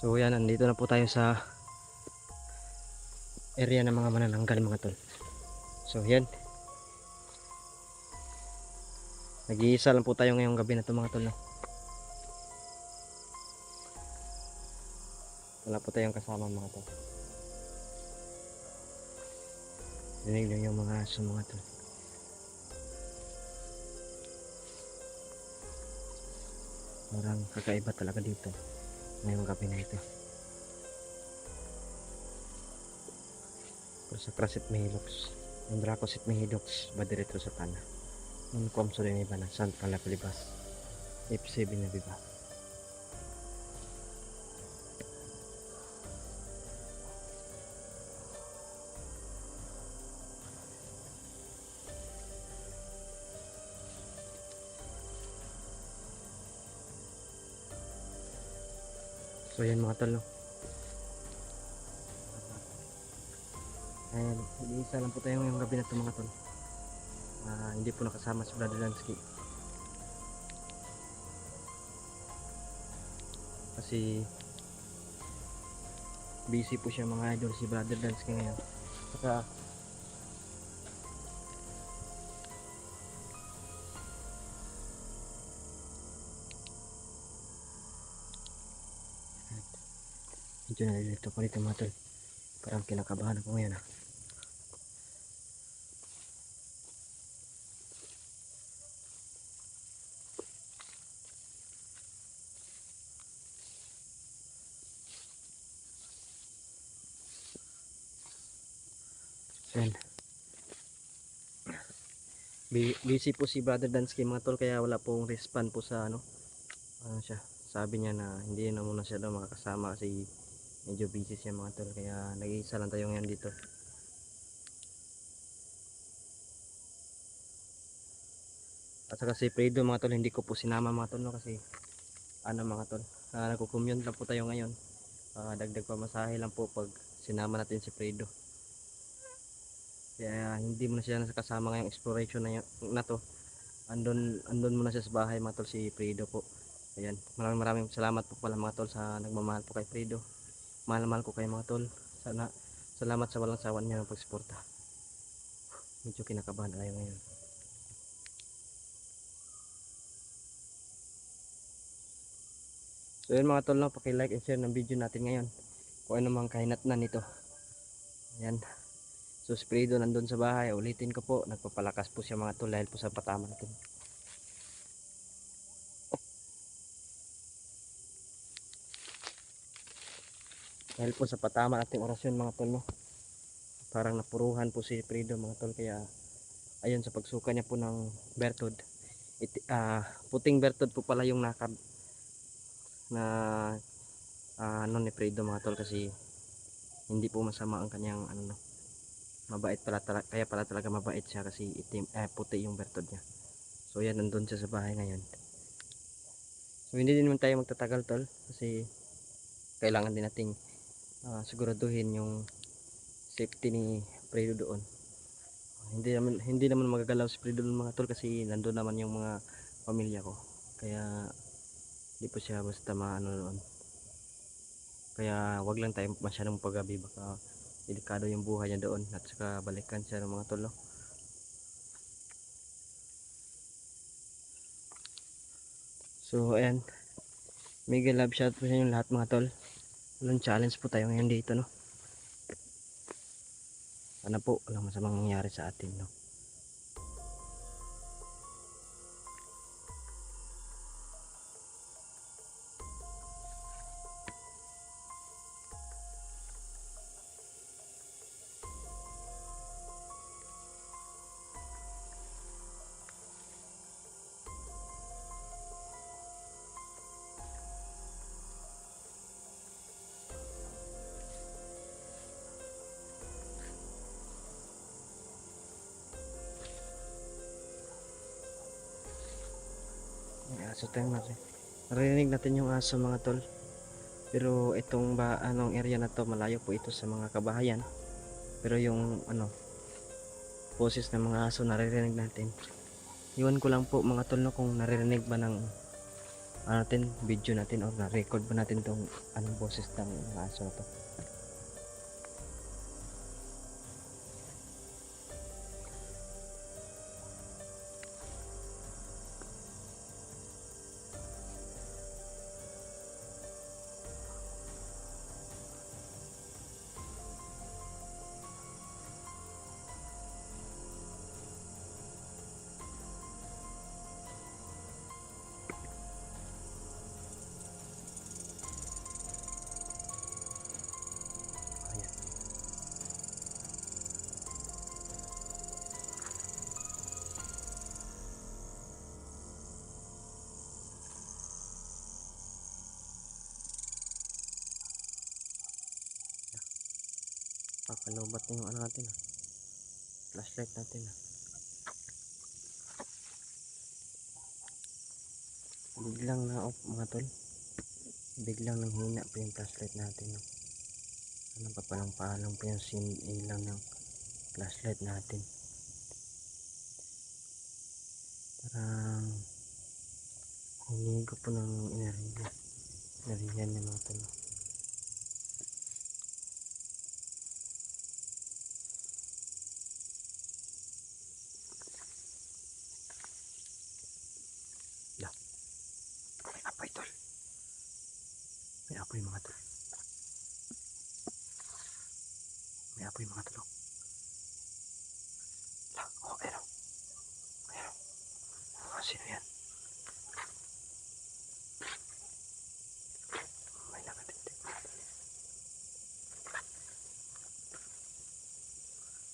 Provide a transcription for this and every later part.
So yan, nandito na po tayo sa area ng mga manananggal mga tol. So yan. Nag-iisa lang po tayo ngayong gabi na to mga tol. No? Wala po tayong kasama mga tol. Dinig lang yung mga aso mga tol. Parang kakaiba talaga dito ngayong gabi na ito. Sa Krasit Mahilox, yung Dracosit Mahidox, ba diretro sa Tana. Nung komso rin iba na, Sant Palapalibas, F7 na biba. So yan mga tol no. Ayan, isa lang po tayo ngayong gabi na ito mga tol. Ah, hindi po nakasama si Brother Lansky. Kasi busy po siya mga idol si Brother Lansky ngayon. Saka nalilito ko dito mga tol. Parang kinakabahan ako ngayon ah. So, yan. Bu- Busy po si Brother Dansky mga tol kaya wala pong respond po sa ano. Ano siya? Sabi niya na hindi na muna siya daw makakasama kasi medyo busy siya mga tol kaya nag-iisa lang tayo ngayon dito. At saka si Fredo mga tol hindi ko po sinama mga tol no kasi ano mga tol uh, nagko-commute lang po tayo ngayon. Ah, dagdag pamasahe lang po pag sinama natin si Fredo. Kaya hindi mo na siya nakasama ngayong exploration na, na to. Andun, andun muna siya sa bahay mga tol si Fredo po. Ayan, maraming maraming salamat po pala mga tol sa nagmamahal po kay Fredo. Mahal-mahal ko kayo mga tol. Sana, salamat sa walang sawan niyo ng pagsuporta. Medyo kinakabahan tayo ngayon. So yun mga tol, no, paki-like and share ng video natin ngayon. Kung ano mang kahinat na nito. Ayan. So si Fredo nandun sa bahay. Ulitin ko po, nagpapalakas po siya mga tol dahil po sa patama natin. Dahil po sa patama nating orasyon mga tol no. Parang napuruhan po si Fredo mga tol kaya ayun sa pagsuka niya po ng bertod. Iti, ah, puting bertod po pala yung nakab na ah, ano ni Fredo mga tol kasi hindi po masama ang kanyang ano no. Mabait pala tala, kaya pala talaga mabait siya kasi itim eh, puti yung bertod niya. So yan nandun siya sa bahay ngayon. So hindi din naman tayo magtatagal tol kasi kailangan din nating ah, siguraduhin yung safety ni Fredo doon. Hindi naman hindi naman magagalaw si Fredo doon mga tol kasi nandoon naman yung mga pamilya ko. Kaya hindi po siya basta maano doon. Kaya wag lang tayo masyadong paggabi baka delikado yung buhay niya doon at saka balikan siya ng mga tol. No? So ayan. Mega love shot po sa inyo lahat mga tol. Walang challenge po tayo ngayon dito no. Sana po walang masamang nangyari sa atin no. Aso tayong nari. Narinig natin yung aso mga tol. Pero itong ba anong area na to malayo po ito sa mga kabahayan. Pero yung ano boses ng mga aso naririnig natin. Iwan ko lang po mga tol no kung naririnig ba ng ano natin, video natin or na-record ba natin tong anong boses ng mga aso na to. Pakalobat na yung ano natin ah. Flashlight natin ah. Biglang na off mga tol. Biglang nang hina pa yung flashlight natin no. Ano pa palang palang pa yung sin ilang ng flashlight natin. Parang hinigo po ng enerhiya. Enerhiya niya mga tol. no. Apoy mga tol. May apoy mga tol. La, oh, ayun. Ayun. Oh, sino yan? May nakatindig mga tol.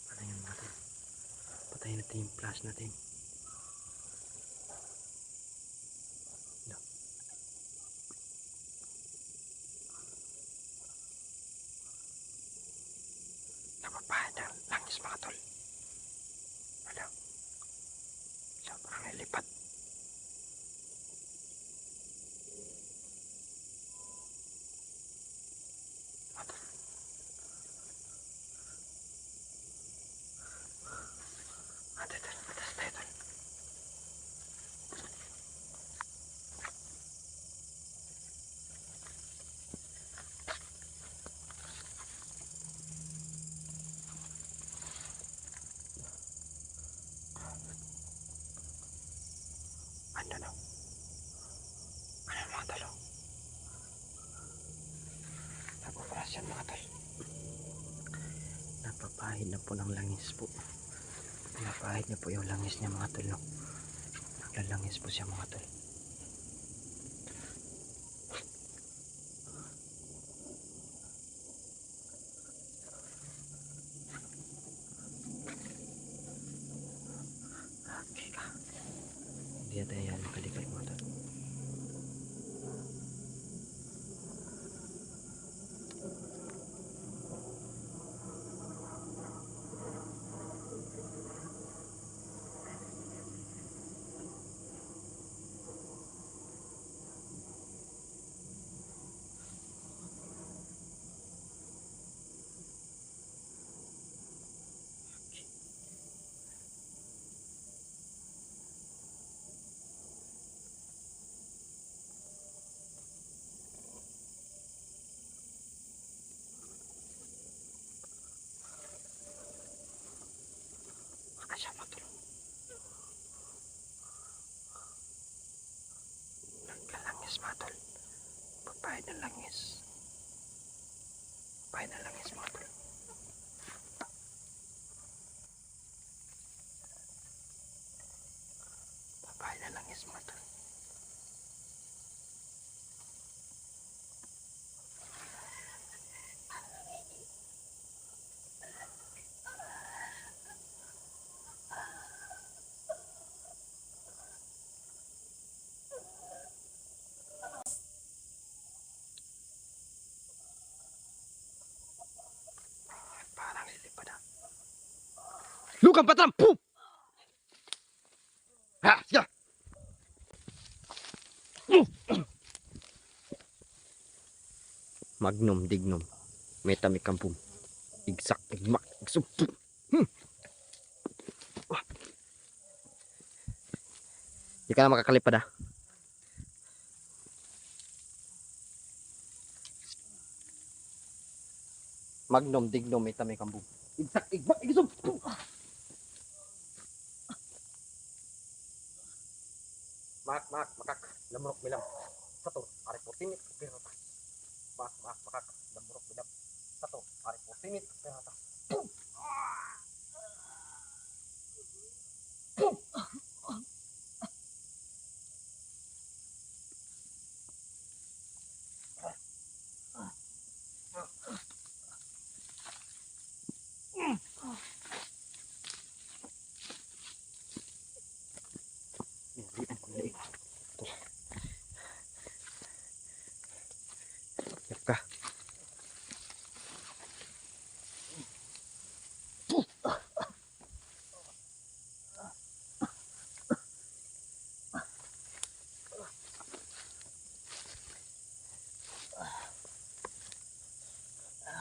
Ano yun mga tol? Patayin natin yung flash natin. Napapahid ang langis mga tol. Wala. Wala, parang nilipat. Mga tol. Ate, tol. Atas tayo, tol. Ano na? Ano mga talo? Nag-operasyon mga tol. Napapahid na po ng langis po. Napahid na po yung langis niya mga tol. no? Naglalangis po siya mga tol. Papahid ng langis. Papahid ng langis mga tol. Luka Patram! Puh! Ha! Sige! Magnum, dignum, metamikampum, igsak, igmak, igsupum. Hmm. Hindi ka na makakalipad ah. Magnum, dignum, metamikampum, igsak, igmak, igsupum. manok bilang.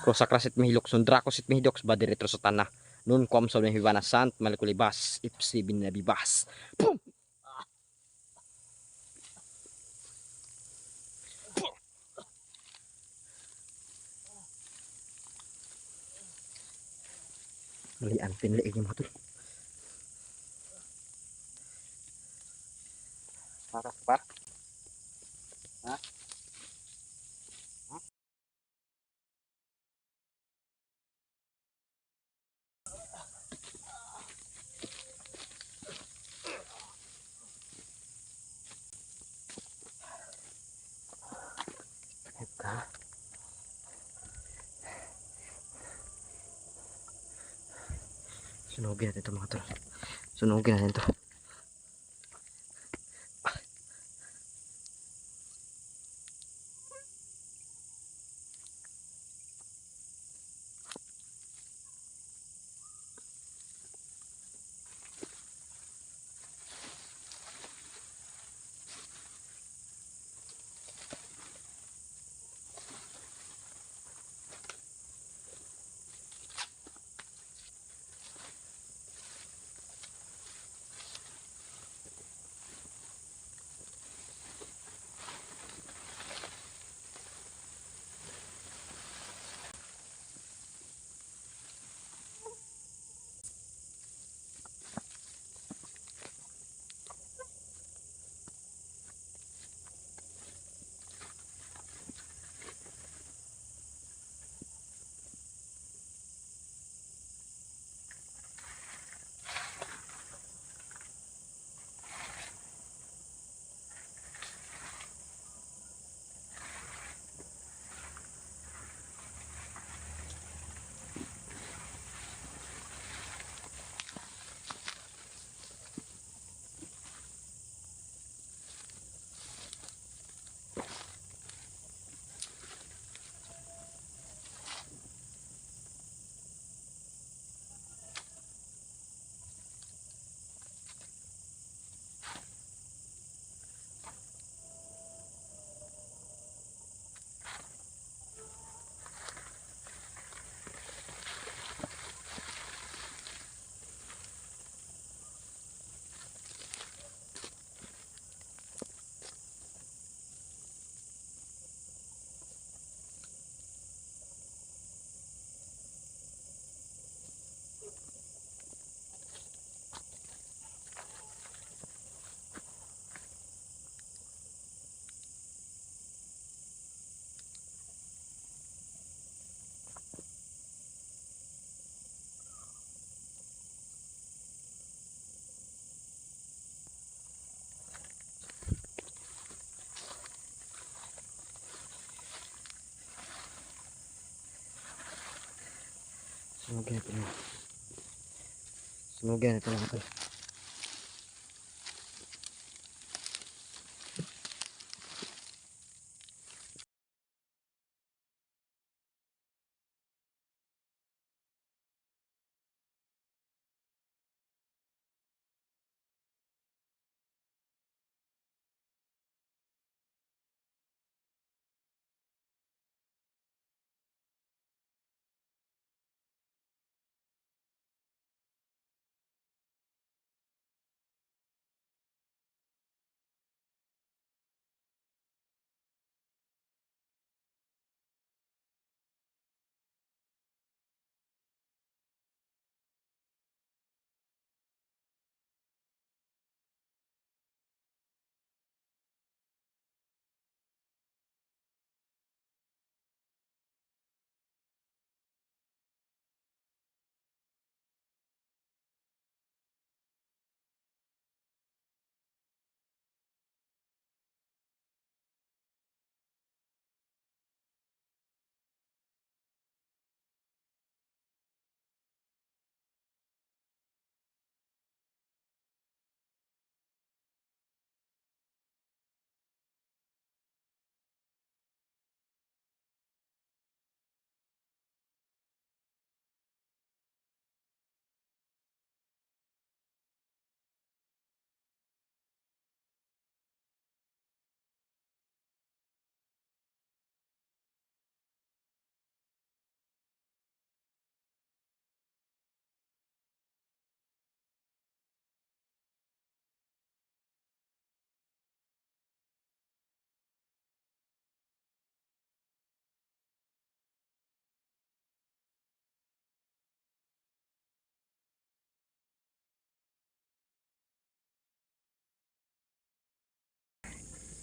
Rosakrasit mihilok sundrakos it mihidok ba retro sa tanah. Nun kom sa mihibana sant malikulibas ipsi binabibas. Pum! Mali ang le ini motor. その大きな点と曲がっとるその大きな点と Sunugin natin yun. Sunugin natin mga tol.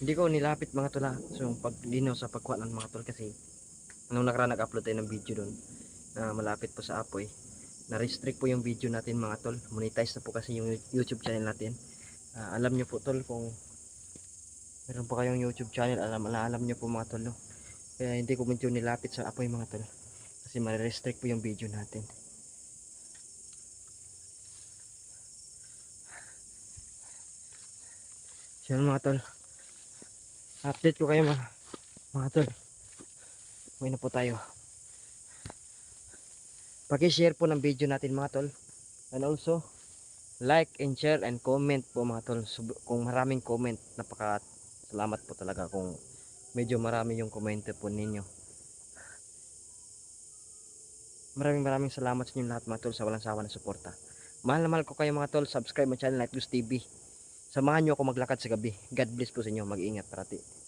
Hindi ko nilapit mga tol ha. So pag linaw sa pagkuha ng mga tol kasi nung nakaraan nag-upload tayo ng video doon na malapit po sa apoy na-restrict po yung video natin mga tol monetize na po kasi yung YouTube channel natin Ah, alam nyo po tol kung meron po kayong YouTube channel alam, alam nyo po mga tol no? kaya hindi ko medyo nilapit sa apoy mga tol kasi ma-restrict po yung video natin yun mga tol update ko kayo mga, mga tol Uwi na po tayo. Paki-share po ng video natin mga tol. And also, like and share and comment po mga tol. Kung maraming comment, napaka salamat po talaga kung medyo marami yung comment po ninyo. Maraming maraming salamat sa inyo lahat mga tol sa walang sawa na suporta. Mahal na mahal ko kayo mga tol. Subscribe my channel Night News TV. Samahan nyo ako maglakad sa gabi. God bless po sa inyo. Mag-ingat parati.